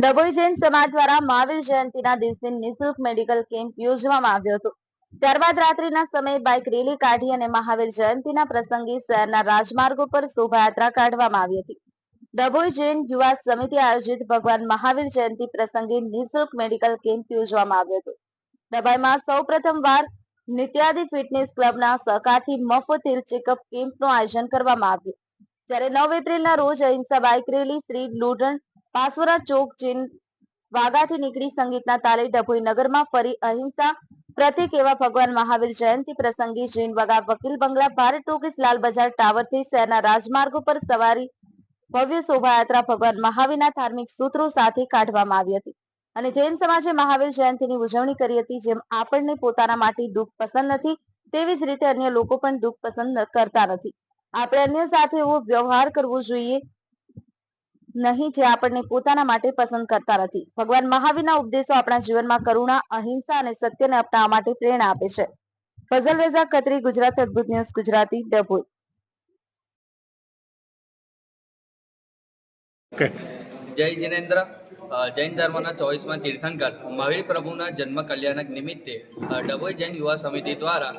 ડભોઈ જૈન સમાજ દ્વારા મહાવીર જયંતિના દિવસે નિઃશુલ્ક મેડિકલ કેમ્પ યોજવામાં આવ્યો હતો. ત્યારબાદ રાત્રિના સમયે બાઇક રેલી કાઢી અને મહાવીર જયંતિના પ્રસંગે શહેરના રાજમાર્ગો પર શોભાયાત્રા કાઢવામાં આવી હતી. ડભોઈ જૈન યુવા સમિતિ આયોજિત ભગવાન મહાવીર જયંતિ પ્રસંગે નિઃશુલ્ક મેડિકલ કેમ્પ યોજવામાં આવ્યો હતો. ડભાઈમાં સૌ વાર નિત્યાદિ ફિટનેસ ક્લબના સહકારથી મફત હેલ્થ ચેકઅપ કેમ્પનું આયોજન કરવામાં આવ્યું. જ્યારે નવ એપ્રિલના રોજ અહિંસા બાઇક રેલી શ્રી લુડણ પાસોરા ચોક ચીન વાગાથી નીકળી સંગીતના તાલે ડભોઈ નગરમાં ફરી અહિંસા પ્રતિક એવા ભગવાન મહાવીર જયંતિ પ્રસંગે જૈન વગા વકીલ બંગલા ભારત ટોકીસ લાલ બજાર ટાવરથી શહેરના રાજમાર્ગો પર સવારી ભવ્ય શોભાયાત્રા ભગવાન મહાવીરના ધાર્મિક સૂત્રો સાથે કાઢવામાં આવી હતી. અને જૈન સમાજે મહાવીર જયંતિની ઉજવણી કરી હતી જેમ આપણને પોતાના માટે દુઃખ પસંદ નથી તેવી જ રીતે અન્ય લોકો પણ દુઃખ પસંદ કરતા નથી. આપણે અન્ય સાથે એવો વ્યવહાર કરવો જોઈએ નહીં જે આપણને પોતાના માટે પસંદ કરતા નથી. ભગવાન મહાવીરના ઉપદેશો આપણા જીવનમાં કરુણા અહિંસા અને સત્યને અપનાવવા માટે પ્રેરણા આપે છે. ફઝલ રેઝા કતરી ગુજરાત અદભુત ન્યૂઝ ગુજરાતી ડભોઈ. જય જિનેન્દ્ર. જૈન ધર્મના ચોવીસમાં તીર્થંકર. મહાવીર પ્રભુના જન્મ કલ્યાણક નિમિત્તે ડભોઈ જૈન યુવા સમિતિ દ્વારા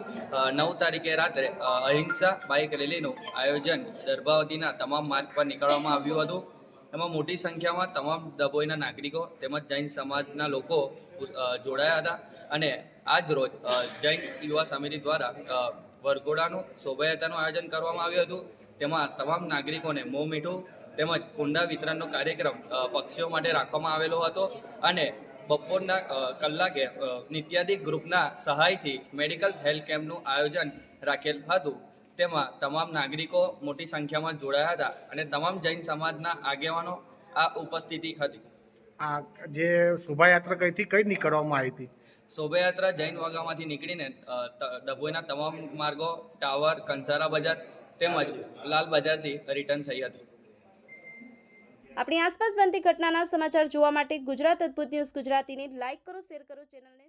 નવ તારીખે રાત્રે અહિંસા બાઇક રેલીનું આયોજન દર્ભાવતીના તમામ માર્ગ પર નીકળવામાં આવ્યું હતું. એમાં મોટી સંખ્યામાં તમામ ડભોઈના નાગરિકો તેમજ જૈન સમાજના લોકો જોડાયા હતા. અને આજ રોજ જૈન યુવા સમિતિ દ્વારા વરઘોડાનું શોભાયાત્રાનું આયોજન કરવામાં આવ્યું હતું. તેમાં તમામ નાગરિકોને મોં મીઠું તેમજ કુંડા વિતરણનો કાર્યક્રમ પક્ષીઓ માટે રાખવામાં આવેલો હતો. અને બપોરના કલાકે નિત્યાદિક ગ્રુપના સહાયથી મેડિકલ હેલ્થ કેમ્પનું આયોજન રાખેલ હતું. તેમાં તમામ નાગરિકો મોટી સંખ્યામાં જોડાયા હતા અને તમામ જૈન સમાજના આગેવાનો આ ઉપસ્થિતિ હતી. આ જે શોભાયાત્રા કઈથી કઈ નીકળવામાં આવી હતી? શોભાયાત્રા જૈન વાગામાંથી નીકળીને ડભોઈના તમામ માર્ગો ટાવર કંસારા બજાર તેમજ લાલ બજારથી રિટર્ન થઈ હતી. આપણી આસપાસ બનતી ઘટનાના સમાચાર જોવા માટે ગુજરાત અદ્ભુત ન્યૂઝ ગુજરાતીને લાઈક કરો શેર કરો ચેનલને